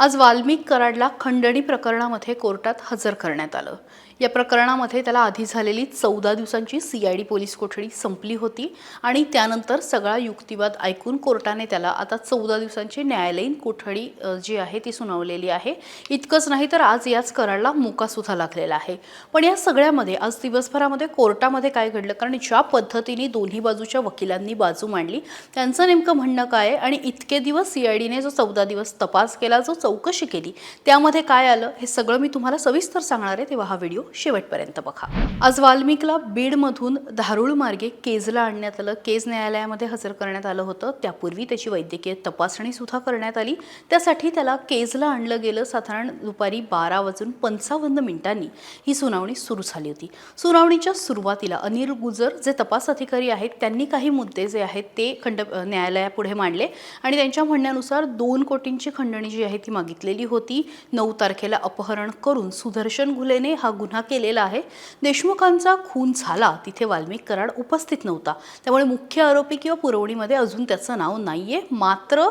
आज वाल्मिक कराडला खंडणी प्रकरणामध्ये कोर्टात हजर करण्यात आलं. या प्रकरणामध्ये त्याला आधी झालेली चौदा दिवसांची सी आय डी पोलीस कोठडी संपली होती आणि त्यानंतर सगळा युक्तिवाद ऐकून कोर्टाने त्याला आता चौदा दिवसांची न्यायालयीन कोठडी जी आहे ती सुनावलेली आहे. इतकंच नाही तर आज याच कराडला मोकासुद्धा लागलेला आहे. पण या सगळ्यामध्ये आज दिवसभरामध्ये कोर्टामध्ये काय घडलं? कारण ज्या पद्धतीने दोन्ही बाजूच्या वकिलांनी बाजू मांडली त्यांचं नेमकं म्हणणं काय आणि इतके दिवस सी आय डीने जो चौदा दिवस तपास केला जो चौकशी केली त्यामध्ये काय आलं? हे सगळं मी तुम्हाला सविस्तर सांगणार आहे तेव्हा हा व्हिडिओ शेवटपर्यंत बघा. आज वाल्मिकला बीडमधून धारूळ मार्गे केजला आणण्यात आलं. केज न्यायालयामध्ये हजर करण्यात आलं होतं. त्यापूर्वी त्याची वैद्यकीय तपासणी सुद्धा करण्यात आली. त्यासाठी त्याला केजला आणलं गेलं. साधारण दुपारी बारा वाजून पंचावन्न मिनिटांनी ही सुनावणी सुरू झाली होती. सुनावणीच्या सुरुवातीला अनिल गुजर जे तपास अधिकारी आहेत त्यांनी काही मुद्दे जे आहेत ते खंड न्यायालयापुढे मांडले आणि त्यांच्या म्हणण्यानुसार दोन कोटींची खंडणी जी आहे ती मागितलेली होती. नऊ तारखेला अपहरण करून सुदर्शन घुलेने हा गुन्हा केलेला आहे. देशमुखांचा खून झाला. तिथे वाल्मिक कराड उपस्थित नव्हता. त्यामुळे मुख्य आरोपी किंवा पुरवणीमध्ये अजून त्याचं नाव नाहीये. मात्र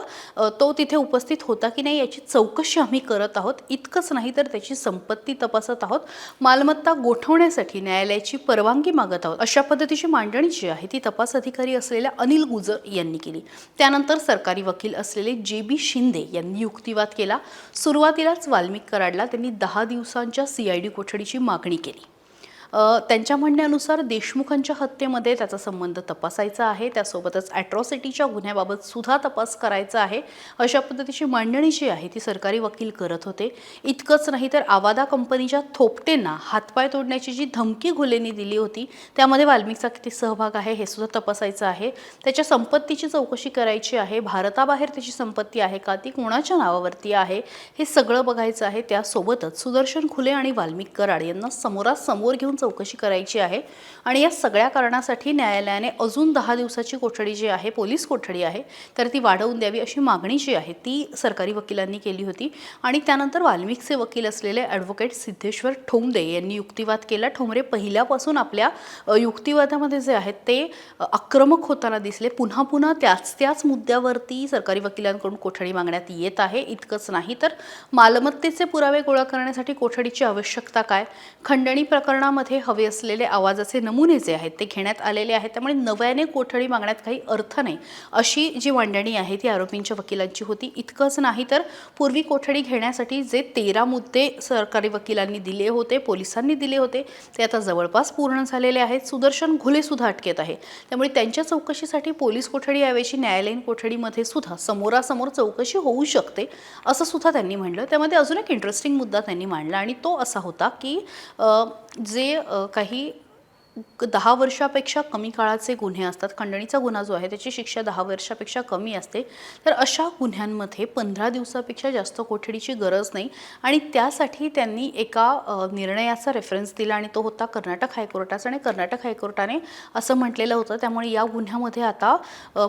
तो तिथे उपस्थित होता की नाही याची चौकशी आम्ही करत आहोत. इतकंच नाही तर त्याची संपत्ती तपासत आहोत. मालमत्ता गोठवण्यासाठी न्यायालयाची परवानगी मागत आहोत. अशा पद्धतीची मांडणी जी आहे ती तपास अधिकारी असलेल्या अनिल गुजर यांनी केली. त्यानंतर सरकारी वकील असलेले जे बी शिंदे यांनी युक्तिवाद केला. सुरुवातीलाच वाल्मिक कराडला त्यांनी दहा दिवसांच्या सी कोठडीची मागणी मागणी केली. त्यांच्या म्हणण्यानुसार देशमुखांच्या हत्येमध्ये त्याचा संबंध तपासायचा आहे. त्यासोबतच ॲट्रॉसिटीच्या गुन्ह्याबाबत सुद्धा तपास करायचा आहे. अशा पद्धतीची मांडणी जी आहे ती सरकारी वकील करत होते. इतकंच नाही तर आवादा कंपनीच्या थोपटेंना हातपाय तोडण्याची जी धमकी घुलेनी दिली होती त्यामध्ये वाल्मिकचा किती सहभाग आहे हे सुद्धा तपासायचं आहे. त्याच्या संपत्तीची चौकशी करायची आहे. भारताबाहेर त्याची संपत्ती आहे का ती कोणाच्या नावावरती आहे हे सगळं बघायचं आहे. त्यासोबतच सुदर्शन खुले आणि वाल्मिक कराड यांना समोरासमोर घेऊन चौकशी करायची आहे. आणि या सगळ्या कारणासाठी न्यायालयाने अजून दहा दिवसाची कोठडी जी आहे पोलीस कोठडी आहे तर ती वाढवून द्यावी अशी मागणी जी आहे ती सरकारी वकिलांनी केली होती. आणि त्यानंतर वाल्मिकचे वकील असलेले ॲडव्होकेट सिद्धेश्वर ठोंबदे यांनी युक्तिवाद केला. ठोंबरे पहिल्यापासून आपल्या युक्तिवादामध्ये जे आहेत ते आक्रमक होताना दिसले. पुन्हा पुन्हा त्याच त्याच मुद्द्यावरती सरकारी वकिलांकडून कोठडी मागण्यात येत आहे. इतकंच नाही तर मालमत्तेचे पुरावे गोळा करण्यासाठी कोठडीची आवश्यकता काय? खंडणी प्रकरणामध्ये हवे असलेले आवाजाचे नमुने जे आहेत ते घेण्यात आलेले आहेत. त्यामुळे नव्याने कोठडी मागण्यात काही अर्थ नाही. अशी जी मांडणी आहे ती आरोपींच्या वकिलांची होती. इतकंच नाही तर पूर्वी कोठडी घेण्यासाठी जे तेरा मुद्दे सरकारी वकिलांनी दिले होते पोलिसांनी दिले होते ते आता जवळपास पूर्ण झालेले आहेत. सुदर्शन घुलेसुद्धा अटकेत आहे. त्यामुळे त्यांच्या चौकशीसाठी पोलीस कोठडीऐवजी न्यायालयीन कोठडीमध्ये सुद्धा समोरासमोर चौकशी होऊ शकते असं सुद्धा त्यांनी म्हणलं त्यामध्ये अजून एक इंटरेस्टिंग मुद्दा त्यांनी मांडला आणि तो असा होता की जे काही दहा वर्षापेक्षा कमी काळाचे गुन्हे असतात. खंडणीचा गुन्हा जो आहे त्याची शिक्षा दहा वर्षापेक्षा कमी असते. तर अशा गुन्ह्यांमध्ये पंधरा दिवसापेक्षा जास्त कोठडीची गरज नाही. आणि त्यासाठी त्यांनी एका निर्णयाचा रेफरन्स दिला आणि तो होता कर्नाटक हायकोर्टाचा आणि कर्नाटक हायकोर्टाने असं म्हटलेलं होतं. त्यामुळे या गुन्ह्यामध्ये आता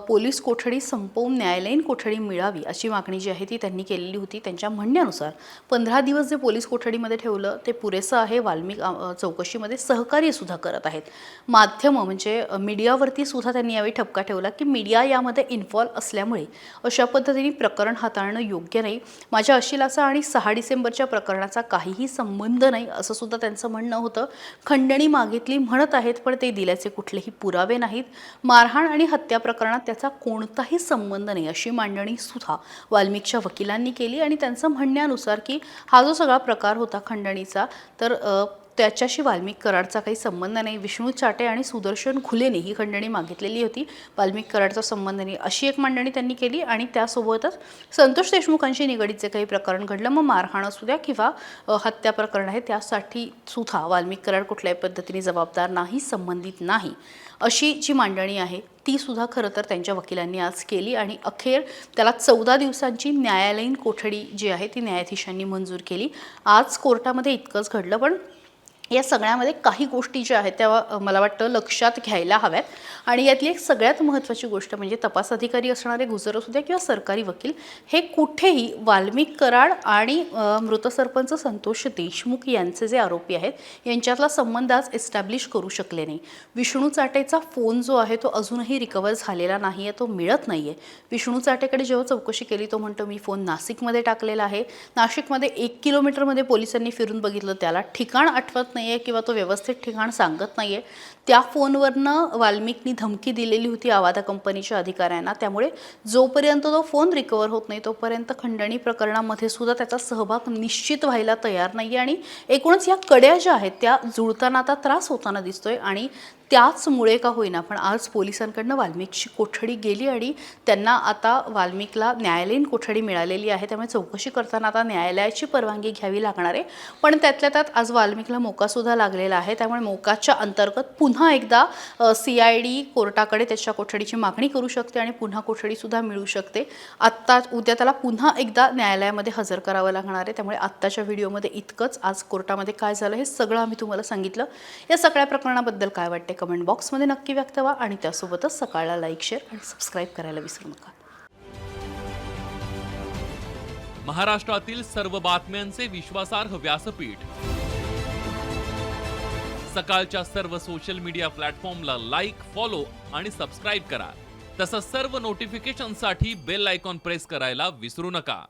पोलीस कोठडी संपवून न्यायालयीन कोठडी मिळावी अशी मागणी जी आहे ती त्यांनी केलेली होती. त्यांच्या म्हणण्यानुसार पंधरा दिवस जे पोलीस कोठडीमध्ये ठेवलं ते पुरेसं आहे. वाल्मिक चौकशीमध्ये सहकार्य सुद्धा करत आहेत. माध्यमं म्हणजे मीडियावरती सुद्धा त्यांनी यावेळी ठपका ठेवला की मीडिया यामध्ये इन्व्हॉल्व असल्यामुळे अशा पद्धतीने प्रकरण हाताळणं योग्य नाही. माझ्या अशिलाचा आणि सहा डिसेंबरच्या प्रकरणाचा काहीही संबंध नाही असं सुद्धा त्यांचं म्हणणं होतं. खंडणी मागितली म्हणत आहेत पण ते दिल्याचे कुठलेही पुरावे नाहीत. मारहाण आणि हत्या प्रकरणात त्याचा कोणताही संबंध नाही अशी मांडणी सुद्धा वाल्मिकच्या वकिलांनी केली. आणि त्यांचं म्हणण्यानुसार की हा जो सगळा प्रकार होता खंडणीचा तर त्याच्याशी वाल्मिक कराडचा काही संबंध नाही. विष्णू चाटे आणि सुदर्शन खुलेने ही खंडणी मागितलेली होती. वाल्मिक कराडचा संबंध नाही अशी एक मांडणी त्यांनी केली आणि त्यासोबतच संतोष देशमुखांशी निगडीत जे काही प्रकरण घडलं. मग मारहाण असू द्या किंवा हत्या प्रकरण आहे त्यासाठी सुद्धा वाल्मिक कराड कुठल्याही पद्धतीने जबाबदार नाही संबंधित नाही अशी जी मांडणी आहे ती सुद्धा खरं तर त्यांच्या वकिलांनी आज केली आणि अखेर त्याला चौदा दिवसांची न्यायालयीन कोठडी जी आहे ती न्यायाधीशांनी मंजूर केली. आज कोर्टामध्ये इतकंच घडलं पण या सगळ्यामध्ये काही गोष्टी ज्या आहेत त्या मला वाटतं लक्षात घ्यायला हव्यात. आणि यातली एक सगळ्यात महत्त्वाची गोष्ट म्हणजे तपास अधिकारी असणारे गुजर असू द्या किंवा सरकारी वकील हे कुठेही वाल्मिक कराड आणि मृत सरपंच संतोष देशमुख यांचे जे आरोपी आहेत यांच्यातला संबंध आज एस्टॅब्लिश करू शकले नाही. विष्णू चाटेचा फोन जो आहे तो अजूनही रिकवर झालेला नाही आहे तो मिळत नाही आहे विष्णू चाटेकडे जेव्हा चौकशी केली तो म्हणतो मी फोन नाशिकमध्ये टाकलेला आहे. नाशिकमध्ये एक किलोमीटरमध्ये पोलिसांनी फिरून बघितलं त्याला ठिकाण आठवत नाही आहे किंवा तो व्यवस्थित ठिकाण सांगत नाही आहे त्या फोनवरनं वाल्मिकनी धमकी दिलेली होती आवादा कंपनीच्या अधिकाऱ्यांना. त्यामुळे जोपर्यंत तो फोन रिकवर होत नाही तोपर्यंत खंडणी प्रकरणामध्ये सुद्धा त्याचा सहभाग निश्चित व्हायला तयार नाही आहे आणि एकूणच या कड्या ज्या आहेत त्या जुळताना आता त्रास होताना दिसतोय. आणि त्याचमुळे का होईना पण आज पोलिसांकडनं वाल्मिकची कोठडी गेली आणि त्यांना आता वाल्मिकला न्यायालयीन कोठडी मिळालेली आहे. त्यामुळे चौकशी करताना आता न्यायालयाची परवानगी घ्यावी लागणार आहे. पण त्यातल्या त्यात आज वाल्मिकला मोकासुद्धा लागलेला आहे. त्यामुळे मोकाच्या अंतर्गत पुन्हा एकदा सी आय डी कोर्टाकडे त्याच्या कोठडीची मागणी करू शकते आणि पुन्हा कोठडीसुद्धा मिळू शकते. आत्ता उद्या त्याला पुन्हा एकदा न्यायालयामध्ये हजर करावं लागणार आहे. त्यामुळे आत्ताच्या व्हिडिओमध्ये इतकंच. आज कोर्टामध्ये काय झालं हे सगळं आम्ही तुम्हाला सांगितलं. या सगळ्या प्रकरणाबद्दल काय वाटते कमेंट बॉक्समध्ये नक्की व्यक्त व्हा आणि त्यासोबतच सकाळला लाईक शेअर आणि सबस्क्राईब करायला विसरू नका. महाराष्ट्रातील सर्व बातम्यांचे विश्वासार्ह व्यासपीठ. सकाळच्या सर्व सोशल मीडिया प्लॅटफॉर्मला लाईक फॉलो आणि सबस्क्राईब करा. तसंच सर्व नोटिफिकेशनसाठी बेल आयकॉन प्रेस करायला विसरू नका.